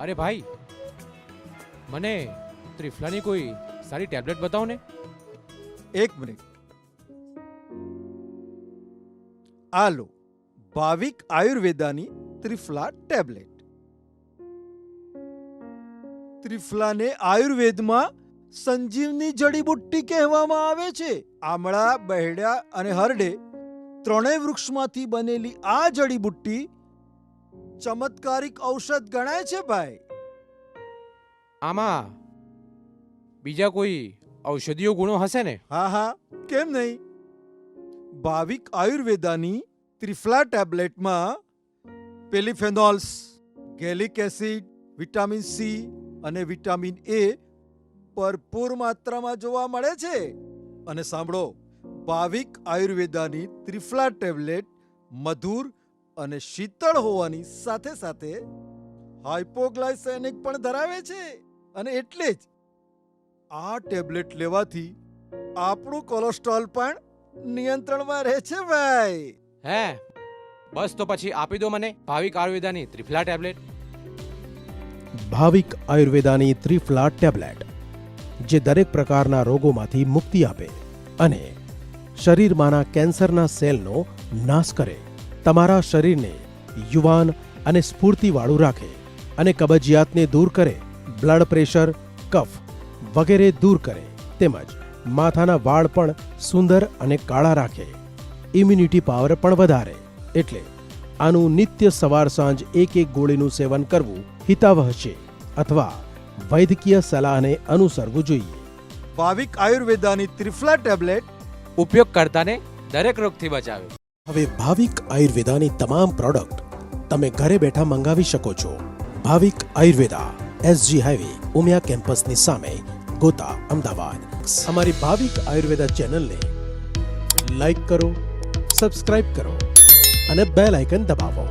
અરે ભાઈ મને ત્રિફલાની કોઈ સારી ટેબ્લેટ બતાવો ને એક મિનિટ આ લો ભાવિક આયુર્વેદાની ત્રિફલા ટેબ્લેટ. ત્રિફલાને આયુર્વેદમાં સંજીવની જડીબુટ્ટી કહેવામાં આવે છે. આમળા બહેડા અને હરડે ત્રણેય વૃક્ષમાંથી બનેલી આ જડીબુટ્ટી ચમત્કારિક ઔષધ ગણાય છે ભાઈ. આમાં બીજા કોઈ ઔષધીય ગુણો હશે ને? હા હા કેમ નહીં? ભાવિક આયુર્વેદાની triphala ટેબ્લેટમાં polyphenols, gallic acid, vitamin C અને વિટામિન એ ભરપૂર માત્રામાં જોવા મળે છે. અને સાંભળો, ભાવિક આયુર્વેદાની ત્રિફલા ટેબ્લેટ મધુર અને શીતળ હોવાની સાથે સાથે હાઇપોગ્લાયસેનિક પણ ધરાવે છે. અને એટલે જ આ ટેબ્લેટ લેવાથી આપણું કોલેસ્ટ્રોલ પણ નિયંત્રણમાં રહે છે ભાઈ. હે બસ તો પછી આપી દો મને ભાવિક આયુર્વેદાની ત્રિફલા ટેબ્લેટ. ભાવિક આયુર્વેદાની ત્રિફલા ટેબ્લેટ જે દરેક પ્રકારના રોગોમાંથી મુક્તિ આપે અને શરીરમાંના કેન્સરના સેલનો નાશ કરે. તમારા શરીરને યુવાન અને સ્ફૂર્તિવાળું રાખે અને કબજિયાતને દૂર કરે બ્લડ પ્રેશર કફ વગેરે દૂર કરે તેમજ માથાના વાળ પણ સુંદર અને કાળા રાખે. ઇમ્યુનિટી પાવર પણ વધારે. એટલે આનું નિત્ય સવાર સાંજ એક એક ગોળીનું સેવન કરવું હિતાવહ છે અથવા વૈદ્યકીય સલાહને અનુસરવું જોઈએ. ભાવિક આયુર્વેદાની ત્રિફલા ટેબ્લેટ ઉપયોગ કરતાને દરેક રોગથી બચાવે. હવે ભાવિક આયુર્વેદાની તમામ પ્રોડક્ટ તમે ઘરે બેઠા મંગાવી શકો છો. ભાવિક આયુર્વેદા એસજી હાઈવે ઉમિયા કેમ્પસની સામે ગોતા અમદાવાદ. અમારી ભાવિક આયુર્વેદા ચેનલને લાઈક કરો સબસ્ક્રાઇબ કરો અને બેલ આઇકન દબાવો.